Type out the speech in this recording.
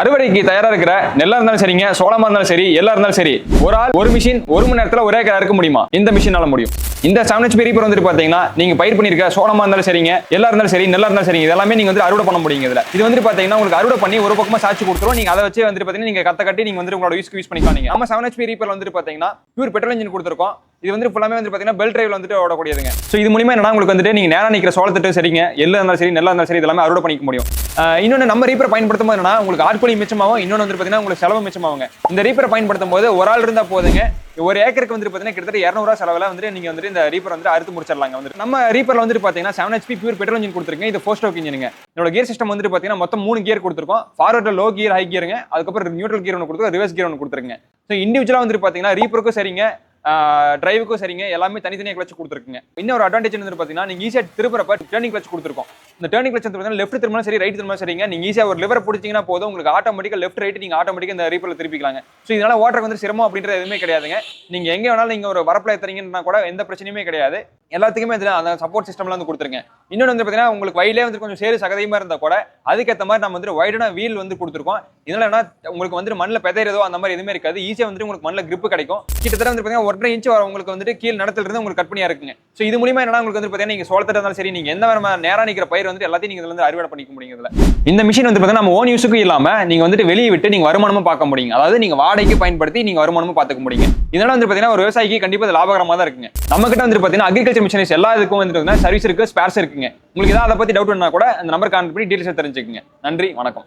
அறுவடைக்கு தயாரா இருக்கிற நெல்லா இருந்தாலும் சரிங்க சோளமா இருந்தாலும் சரி எல்லா இருந்தாலும் சரி ஒரு ஆள் ஒரு மிஷின் ஒரு மணி நேரத்துல ஒரே ஏக்கர் இருக்க முடியுமா? இந்த மிஷினால முடியும். இந்த செவன் ஹெச்பி ரீப்பர் வந்துட்டு பாத்தீங்கன்னா நீங்க பயிர் பண்ணிருக்க சோளமா இருந்தாலும் சரிங்க எல்லா இருந்தாலும் சரி நெல்லா இருந்தாலும் சரிங்க இதெல்லாமே நீங்க வந்து அறுவடை பண்ண முடியுங்க இதுல. இது வந்து பாத்தீங்கன்னா உங்களுக்கு அறுவடை பண்ணி ஒரு பக்கமா சாட்சி கொடுத்துரும். நீங்க அதை வச்சு வந்துட்டு பாத்தீங்கன்னா நீங்க கத்த கட்டி நீங்க வந்து உங்களோட யூஸ்க்கு யூஸ் பண்ணிக்கலாம் நீங்க நம்ம செவன் ஹெச்பி ரீப்பர் வந்துட்டு பாத்தீங்கன்னா பியூர் பெட்ரோல் இன்ஜின் கொடுத்துருக்கோம். இது வந்து ஃபுல்லாமே வந்து பாத்தீங்கன்னா பெல் டிரைவ்ல வந்துட்டு ஓடக்கூடியதுங்க. ஸோ இது மூலியமா என்னன்னா உங்களுக்கு வந்துட்டு நீங்க நேரா நிற்கிற சோளத்திட்டு சரிங்க எல்லாம் இருந்தாலும் சரி நல்லா இருந்தாலும் சரி இதெல்லாமே அறுவடை பண்ணிக்க முடியும். இன்னொன்று இன்னொன்னு நம்ம ரீப்பர் பயன்படுத்தும் போது என்னன்னா உங்களுக்கு ஆட்கொலி மிச்சமாகும் இன்னொன்று வந்து பாத்தீங்கன்னா உங்களுக்கு செலவு மிச்சமாகுங்க. இந்த ரீப்பரை பயன்படுத்தும் போது ஒரு ஆள் இருந்தா போதுங்க. ஒரு ஏக்கருக்கு வந்து பாத்தீங்கன்னா கிட்டத்தட்ட இரநூறுவா செலவில் வந்து நீங்க வந்து இந்த ரீப்பர் வந்து அறுத்து முடிச்சிடலாங்க வந்து நம்ம ரீப்பர்ல வந்துட்டு பாத்தீங்கன்னா seven HP pure petrol engine கொடுத்துருக்கேன். இது ஃபோர் ஸ்டோக் இன்ஜினுங்க என்னோட கியர் சிஸ்டம் வந்துட்டு பாத்தீங்கன்னா மொத்தம் மூணு கியர் கொடுத்துருக்கோம். ஃபார்வர்ட்ல லோ கியர் ஹை கியருங்க அதுக்கப்புறம் நியூட்ரல் கியர் ஒன்று கொடுத்துருக்கோம். ரிவர்ஸ் கியர் ஒன்று கொடுத்துருங்க ஸோ இண்டிவிஜுவலாக வந்துட்டு பாத்தீங்கன்னா ரீப்பருக்கும் சரிங்க. டிரைவுக்கும் சரிங்க. எல்லாமே தனித்தனியாக கிளச்சு கொடுத்துருக்குங்க. இன்னொரு அட்வான்டேஜ் வந்து பார்த்தீங்கன்னா நீங்கள் ஈஸியாக திருப்புறப்ப டேர்னிங் கிளச் கொடுத்துருக்கோம். இந்த டேர்னிங் கிளச் வந்து லெஃப்ட் திரும்பினாலும் சரி ரைட் திரும்ப சரிங்க. நீங்கள் ஈஸியாக ஒரு லிவரை பிடிச்சிங்கன்னா போதும். உங்களுக்கு ஆட்டோமேட்டிக்காக லெஃப்ட் ரைட் நீங்கள் ஆட்டோமேட்டிக்காக இந்த ரீப்பில் திருப்பிக்கலாங்க. ஸோ இதனால ஓட்டருக்கு வந்து சிரமம் அப்படின்றது எதுவுமே கிடையாதுங்க. நீங்கள் எங்கே வேணாலும் நீங்கள் ஒரு வரப்பில் ஏற்றுறீங்கன்னா கூட எந்த பிரச்சனையுமே கிடையாது. எல்லாத்துக்குமே இதில் அந்த சப்போர்ட் சிஸ்டம்லாம் வந்து கொடுத்துருங்க. இன்னொன்று வந்து பார்த்தீங்கன்னா உங்களுக்கு வயலே வந்து கொஞ்சம் சேரு சகதியமாக இருந்தால் கூட அதுக்கேற்ற மாதிரி நம்ம வந்து வைடான வீல் வந்து கொடுத்துருக்கோம். இதனால என்ன உங்களுக்கு வந்து மண்ணில் பெதையிறதோ அந்த மாதிரி எதுவுமே இருக்காது. ஈஸியாக வந்துட்டு உங்களுக்கு மண்ணில் கிரிப்பு கிடைக்கும். கிட்டத்தட்ட வந்து பார்த்தீங்கன்னா ஒன்றரை இன்ச் வர உங்களுக்கு வந்துட்டு கீழ் நடத்துல இருந்து உங்களுக்கு கற்பனையா இருக்குங்க. ஸோ இது மூலியமாக என்ன உங்களுக்கு வந்து பார்த்தீங்கன்னா நீங்க சோளத்தை இருந்தாலும் சரி நீங்கள் எந்த மாதிரி நேராக நிற்கிற பயிர் வந்துட்டு எல்லாத்தையும் நீங்க இதுல இருந்து அறுவடை பண்ணிக்க முடியும் இதுல இந்த மிஷின் வந்து பார்த்தீங்கன்னா நம்ம ஓன் யூஸுக்கும் இல்லாம நீங்க வந்துட்டு வெளியே விட்டு நீங்க வருமானமும் பார்க்க முடியுங்க. அதாவது நீங்க வாடகைக்கு பயன்படுத்தி நீங்க வருமானமும் பார்த்துக்க முடியுங்க. இதனால வந்து பார்த்தீங்கன்னா ஒரு விவசாயிக்கு கண்டிப்பா லாபகரமா தான் இருக்குங்க. நம்ம கிட்ட வந்து பார்த்தீங்கன்னா அக்ரிகல்ச்சர் மிஷினரிஸ் எல்லா இதுக்கும் வந்து சர்வீஸ் இருக்கு ஸ்பேர்ஸ் இருக்குங்க. உங்களுக்கு ஏதாவது அதை பத்தி டவுட் வேணா கூட அந்த நம்பர் கான்ட் பண்ணி டீடைல்ஸ் தெரிஞ்சுக்கங்க. நன்றி வணக்கம்.